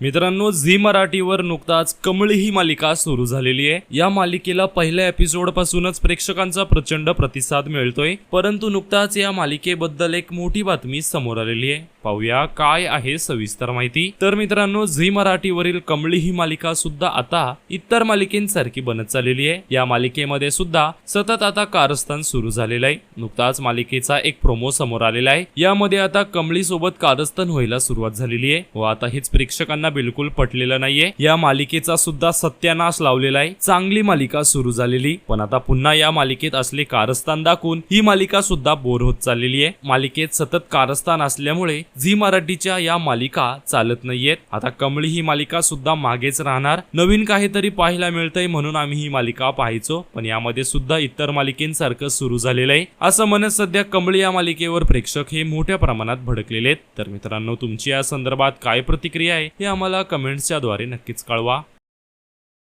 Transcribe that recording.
मित्रांनो झी मराठीवर नुकताच कमळी ही मालिका सुरू झालेली आहे. या मालिकेला पहिल्या एपिसोड पासूनच प्रेक्षकांचा प्रचंड प्रतिसाद मिळतोय. परंतु नुकताच या मालिकेबद्दल एक मोठी बातमी समोर आलेली आहे. पाहूया काय आहे सविस्तर माहिती. तर मित्रांनो झी मराठीवरील कमळी ही मालिका सुद्धा आता इतर मालिकेंसारखी बनत चाललेली आहे. या मालिकेमध्ये सुद्धा सतत आता कारस्थान सुरू झालेलं आहे. नुकताच मालिकेचा एक प्रोमो समोर आलेला आहे. यामध्ये आता कमळी सोबत कारस्थान व्हायला सुरुवात झालेली आहे. व आता हेच प्रेक्षकांना बिलकुल पटलेलं नाहीये. या मालिकेचा सुद्धा सत्यानाश लावलेला आहे. चांगली मालिका सुरू झालेली. पण आता पुन्हा या मालिकेत असले कारस्थान दाखवून ही मालिका सुद्धा बोर होत चाललेली आहे. मालिकेत सतत कारस्थान असल्यामुळे झी मराठीच्या या मालिका चालत नाहीयेत. आता कमळी ही मालिका सुद्धा मागेच राहणार. नवीन काहीतरी पाहायला मिळतंय म्हणून आम्ही ही मालिका पाहायचो. पण यामध्ये सुद्धा इतर मालिकेंसारखं सुरू झालेलं आहे. असं म्हणत सध्या कमळी या मालिकेवर प्रेक्षक हे मोठ्या प्रमाणात भडकलेले आहेत. तर मित्रांनो तुमची या संदर्भात काय प्रतिक्रिया आहे या आम्हाला कमेंट्सच्या द्वारे नक्कीच कळवा.